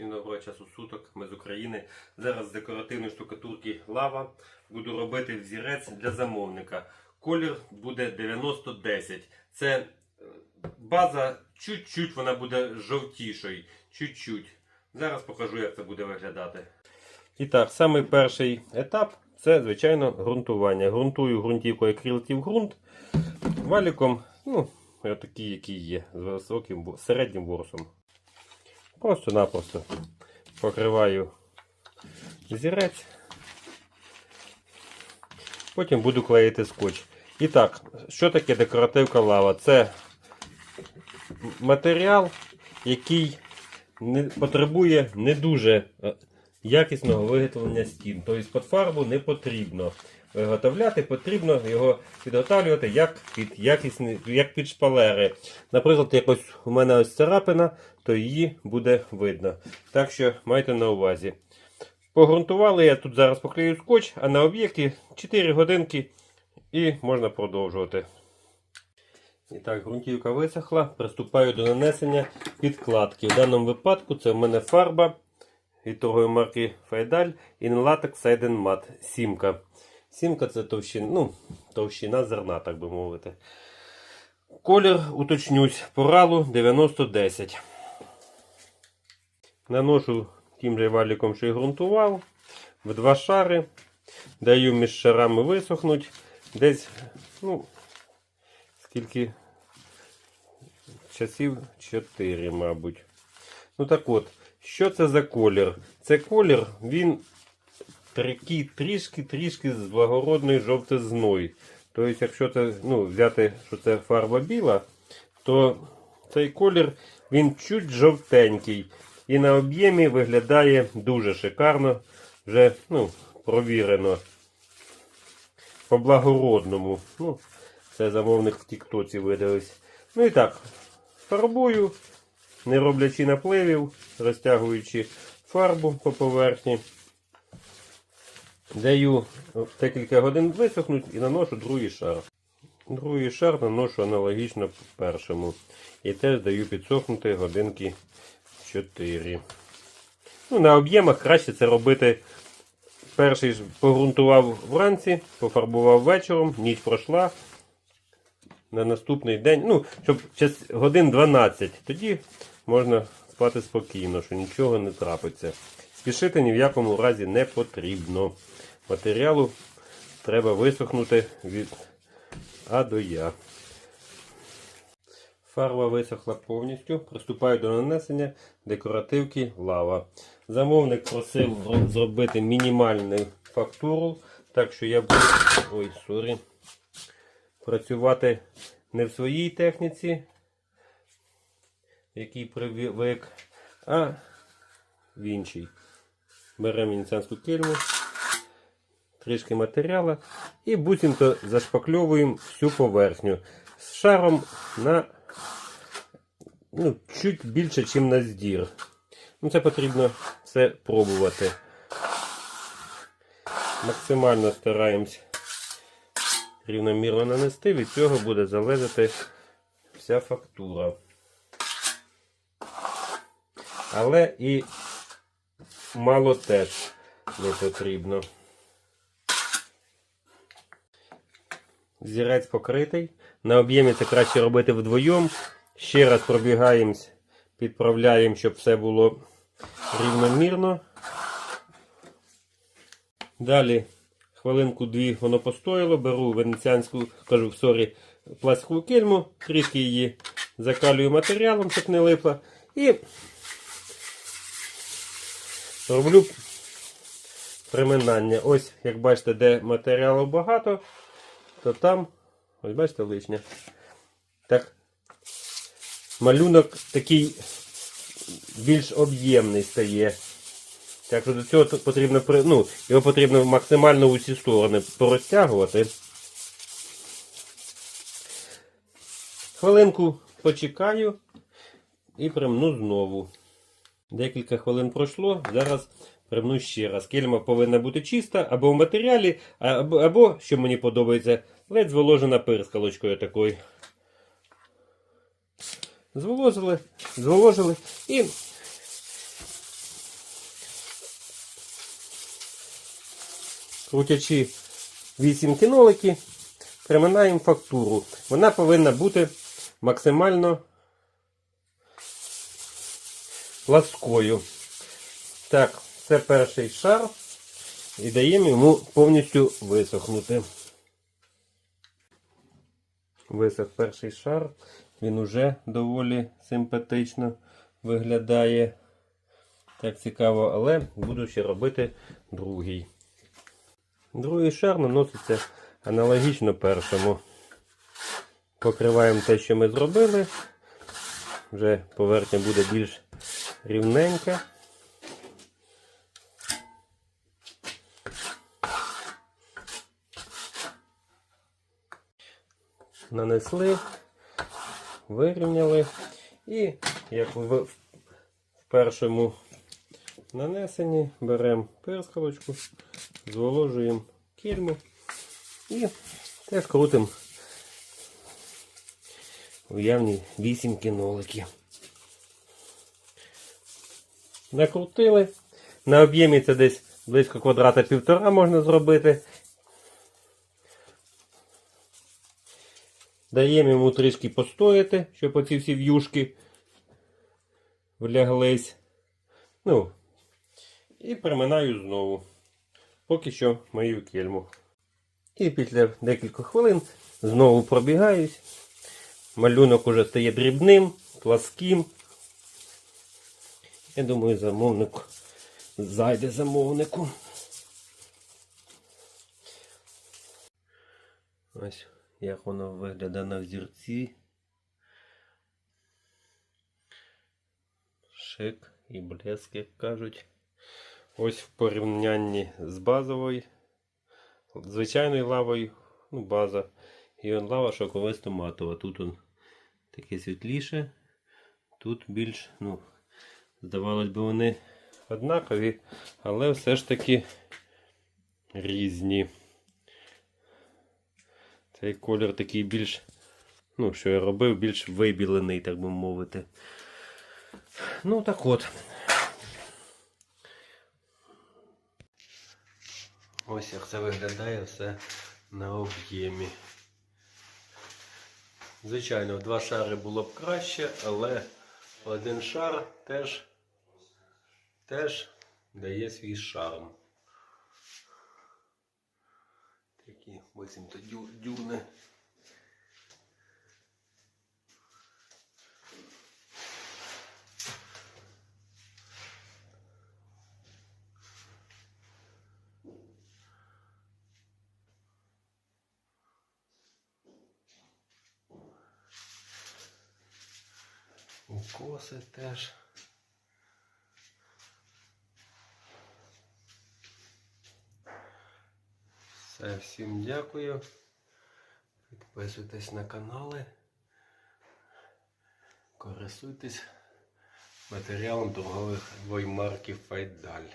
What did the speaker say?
Всім доброго часу суток, ми з України. Зараз з декоративної штукатурки лава буду робити взірець для замовника. Колір буде 9010. Це е, база чуть-чуть вона буде жовтішою. Чуть-чуть. Зараз покажу, як це буде виглядати. І так, самий перший етап це, звичайно, ґрунтування. Ґрунтую ґрунтівкою акрилків ґрунт валіком, ну, такий, який є, з високим середнім ворсом. Просто-напросто покриваю зірець. Потім буду клеїти скотч. І так, що таке декоративка лава? Це матеріал, який не, потребує не дуже е, якісного виготовлення стін. Тобто під фарбу не потрібно виготовляти, потрібно його підготовлювати як під якісні, як під шпалери. Наприклад, якось у мене ось царапина, то її буде видно. Так що майте на увазі. Погрунтували, я тут зараз поклею скотч, а на об'єкті 4 годинки і можна продовжувати. І так, ґрунтівка висохла. Приступаю до нанесення підкладки. В даному випадку це в мене фарба від торгової марки Файдаль Inlatex Siden Matte Сімка. Сімка це товщина, ну, товщина зерна, так би мовити. Колір уточнюсь, поралу 9010. Наношу тим же валіком, що і ґрунтував, в два шари. Даю між шарами висохнуть. Десь, ну, скільки часів 4, мабуть. Ну так от, що це за колір? Це колір, він трішки-трішки з благородної жовтизної. Тобто, якщо це ну, взяти, що це фарба біла, то цей колір він чуть жовтенький. І на об'ємі виглядає дуже шикарно, вже ну, провірено по благородному. Ну, це замовник в Тіктоці видались. Ну і так, фарбую, не роблячи напливів, розтягуючи фарбу по поверхні. Даю декілька годин висохнуть і наношу другий шар. Другий шар наношу аналогічно першому. І теж даю підсохнути годинки 4. Ну, на об'ємах краще це робити. Перший погрунтував вранці, пофарбував вечором, ніч пройшла. На наступний день, ну, щоб годин 12, тоді можна спати спокійно, що нічого не трапиться. Спішити ні в якому разі не потрібно. Матеріалу треба висохнути від А до Я. Фарба висохла повністю. Приступаю до нанесення декоративки лава. Замовник просив зробити мінімальну фактуру, так що я буду ой, сорі, працювати не в своїй техніці, який привик, а в іншій. Беремо венеціанську кельму, трішки матеріалу і буцімто зашпакльовуємо всю поверхню з шаром на ну, чуть більше, ніж на здір. Ну, це потрібно все пробувати. Максимально стараємось рівномірно нанести, від цього буде залежати вся фактура. Але і мало теж не потрібно. Зірець покритий. На об'ємі це краще робити вдвоєм. Ще раз пробігаємось, підправляємо, щоб все було рівномірно. Далі хвилинку-дві воно постояло, беру венеціанську, кажу, сорі, пластикову кельму, трішки її закалюю матеріалом, щоб не липла. І роблю приминання. Ось, як бачите, де матеріалу багато, то там, ось бачите, лишнє. Так, малюнок такий більш об'ємний стає. Так що до цього потрібно ну, його потрібно максимально в усі сторони порозтягувати. Хвилинку почекаю і примну знову. Декілька хвилин пройшло. Зараз примну ще раз. Кельма повинна бути чиста або в матеріалі, або, або що мені подобається, ледь зволожена пирскалочкою такою. Зволожили, зволожили і крутячи вісімки нолики, приминаємо фактуру. Вона повинна бути максимально пласкою. Так, це перший шар. І даємо йому повністю висохнути. Висох перший шар. Він уже доволі симпатично виглядає. Так цікаво, але буду ще робити другий. Другий шар наноситься аналогічно першому. Покриваємо те, що ми зробили. Вже поверхня буде більш рівненька. Нанесли, вирівняли і як в, першому нанесенні беремо перскалочку, зволожуємо кільму і теж крутимо уявні 8 кінолики. Накрутили. На об'ємі це десь близько квадрата півтора можна зробити. Даємо йому трішки постояти, щоб оці всі в'юшки вляглись. Ну, і приминаю знову. Поки що мою кельму. І після декількох хвилин знову пробігаюсь. Малюнок уже стає дрібним, пласким. Я думаю, замовник зайде замовнику. Ось як воно виглядає на взірці. Шик і блеск, як кажуть. Ось в порівнянні з базовою, звичайною лавою, ну, база. І он лава шоковисто матова. Тут он таке світліше, тут більш, ну, здавалось би, вони однакові, але все ж таки різні. Цей колір такий більш, ну, що я робив, більш вибілений, так би мовити. Ну, так от. Ось як це виглядає все на об'ємі. Звичайно, два шари було б краще, але один шар теж, теж дає свій шарм. Такі буцімто дю- дюни. Укоси теж. Все, всім дякую. Підписуйтесь на канали. Користуйтесь матеріалом торгових двоймарків Файдаль.